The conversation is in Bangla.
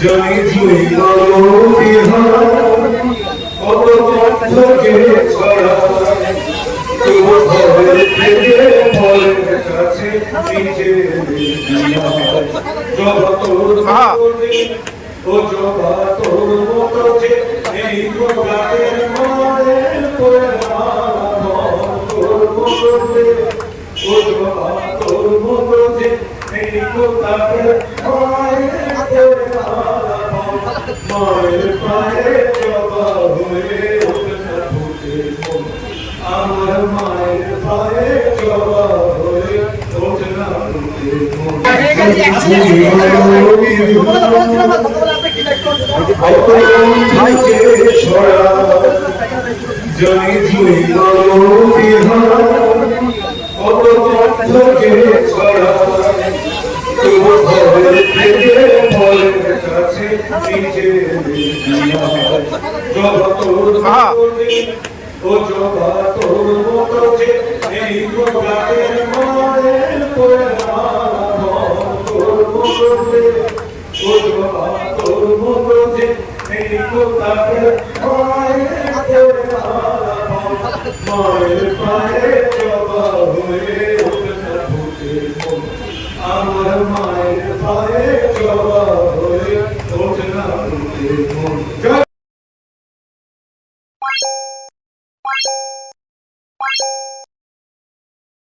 জয় বিহার কত পথকে ছড়া তবু ভয় থেকে ভয়ের কাছে নিজে জগতর ও জগতর মতো যে এই প্রকারের মায়ের করে তোর মতো যে ও জগতর মতো যে এই প্রকারের মায়ের করে মায়ের পায়ে জবা হয়ে ওঠে না ফুটে মন। আমার মায়ের পায়ে জবা হয়ে ওঠে না ফুটে জয় জুই বিহার কত পথকে ছড়া তবু ভয় থেকে কাছে মায়ের পায়ে জবা হয়ে মন। আমার মায়ের পায়ে জবা Go!